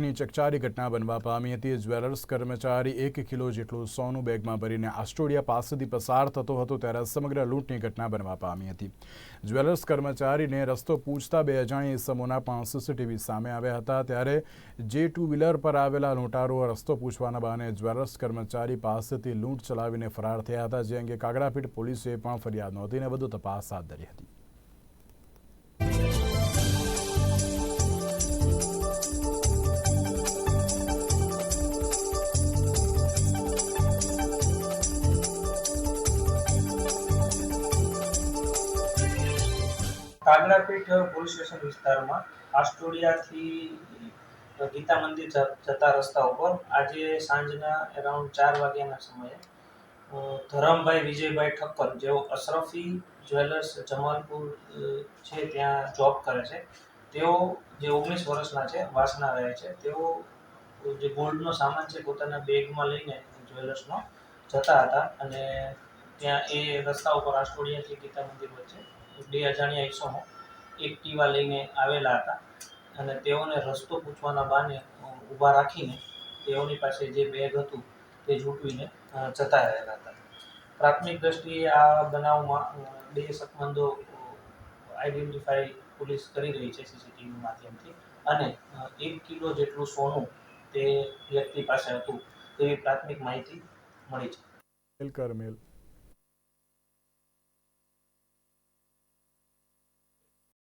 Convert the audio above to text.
ની ચકચારી ઘટના બનવા પામી હતી. જ્વેલર્સ કર્મચારી એક કિલો જેટલું સોનું બેગમાં ભરીને આસ્ટોડિયા પાસેથી પસાર થતો હતો ત્યારે સમગ્ર લૂંટની ઘટના બનવા પામી હતી. જ્વેલર્સ કર્મચારીને રસ્તો પૂછતા બે અજાણી ઇસમોના પણ સીસીટીવી સામે આવ્યા હતા. ત્યારે જે ટુ વ્હીલર પર આવેલા લૂંટારો રસ્તો પૂછવાના બહાને જ્વેલર્સ કર્મચારી પાસેથી લૂંટ ચલાવીને ફરાર થયા હતા. જે અંગે કાગડાપીઠ પોલીસે પણ ફરિયાદ નોંધીને વધુ તપાસ હાથ ધરી હતી. કાગડાપીઠ પોલીસ સ્ટેશન વિસ્તારમાં આસ્ટોડિયાથી ગીતા મંદિર જતા રસ્તા ઉપર આજે સાંજના એરાઉન્ડ ચાર વાગ્યાના સમયે ધરમભાઈ વિજયભાઈ ઠક્કર જેઓ અશરફી જ્વેલર્સ જમાલપુર છે ત્યાં જોબ કરે છે, તેઓ જે ઓગણીસ વર્ષના છે, વાસના રહે છે, તેઓ જે ગોલ્ડનો સામાન છે પોતાના બેગમાં લઈને જ્વેલર્સનો જતા હતા અને ત્યાં એ રસ્તા ઉપર આસ્ટોડિયાથી ગીતા મંદિર વચ્ચે બે અજાણ્યા ઈસમો એક્ટિવા લઈને આવેલા હતા. અને તેઓને રસ્તો પૂછવાના બહાને ઊભા રાખીને તેઓની પાસે જે બેગ હતું તે ઝૂંટવીને જતા રહેલા હતા. પ્રાથમિક દ્રષ્ટિએ આ બનાવમાં બે શકમંદો આઈડેન્ટિફાઈ પોલીસ કરી રહી છે સીસીટીવી માધ્યમથી. અને એક કિલો જેટલું સોનું તે વ્યક્તિ પાસે હતું તેવી પ્રાથમિક માહિતી મળી છે.